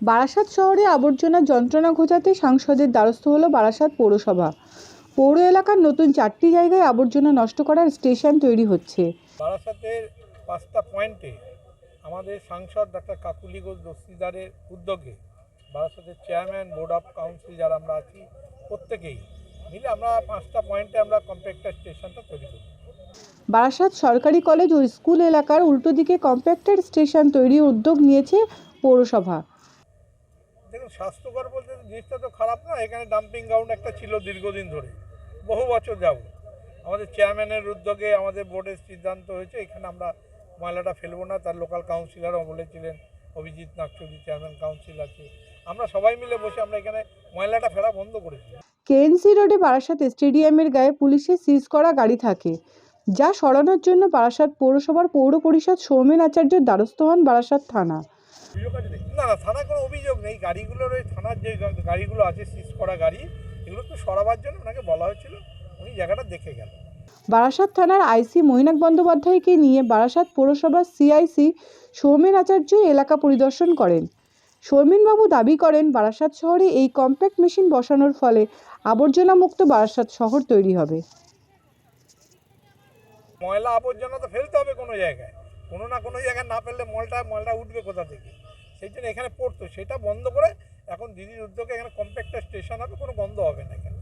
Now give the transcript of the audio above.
বারাসাত শহরে আবর্জনা যন্ত্রণা ঘোচাতে সাংসদের দ্বারস্থ হলো বারাসাত পৌরসভা। পৌর এলাকার নতুন চারটি জায়গায় আবর্জনা নষ্ট করার স্টেশন তৈরি হচ্ছে। বারাসাতের পাঁচটা পয়েন্টে আমাদের সাংসদ ডাক্তার কাকুলি ঘোষ দস্তিদারের উদ্যোগে বারাসাতের চেয়ারম্যান বোর্ড অফ কাউন্সিল যারা আমরা আছি প্রত্যেকেই মিলে আমরা পাঁচটা পয়েন্টে আমরা কম্প্যাক্টার স্টেশনটা তৈরি করি বারাসাত সরকারি কলেজ ও স্কুল এলাকার উল্টো দিকে কম্প্যাক্টেড স্টেশন তৈরির উদ্যোগ নিয়েছে পৌরসভা। দেখুন, স্বাস্থ্যকর বলতে জিনিসটা তো খারাপ না এখানে ডাম্পিং গ্রাউন্ড একটা ছিল দীর্ঘদিন ধরে। বহু বছর যাব আমাদের চেয়ারম্যানের উদ্যোগে আমাদের বোর্ডের সিদ্ধান্ত হয়েছে, এখানে আমরা ময়লাটা ফেলব না। তার লোকাল কাউন্সিলরও বলেছিলেন, অভিজিৎ নাগচৌধুরী চেয়ারম্যান কাউন্সিল আছে। আমরা সবাই মিলে বসে আমরা এখানে ময়লাটা ফেলা বন্ধ করেছি। কেএনসি রোডে বারাসাতে স্টেডিয়ামের গায়ে পুলিশের সিজ করা গাড়ি থাকে, যা সরানোর জন্য বারাসাত পৌরসভার পৌর পরিষদ সৌমেন আচার্যের দ্বারস্থ হন বারাসাত থানা। না না থানায় কোনো অভিযোগ নেই। গাড়িগুলোর ওই থানার যে গাড়িগুলো আছে সিজ করা গাড়ি এগুলো তো সরাবার জন্য ওনাকে বলা হয়েছিল। উনি জায়গাটা দেখে গেল। বারাসাত থানার আইসি মহিনাক বন্দ্যোপাধ্যায়কে নিয়ে বারাসাত পৌরসভার সিআইসি সৌমেন আচার্য এলাকা পরিদর্শন করেন। সৌমেনবাবু দাবি করেন বারাসাত শহরে এই কম্প্যাক্ট মেশিন বসানোর ফলে আবর্জনা মুক্ত বারাসাত শহর তৈরি হবে। ময়লা আবর্জনা তো ফেলতে হবে কোনো জায়গায়। কোনো না কোনো জায়গায় না পেলে মলটা মলটা উঠবে কোথা থেকে? সেই জন্য এখানে পড়তো। সেটা বন্ধ করে এখন দিদির উদ্যোগে এখানে কম্প্যাক্টার স্টেশন হবে, কোনো বন্ধ হবে না এখানে।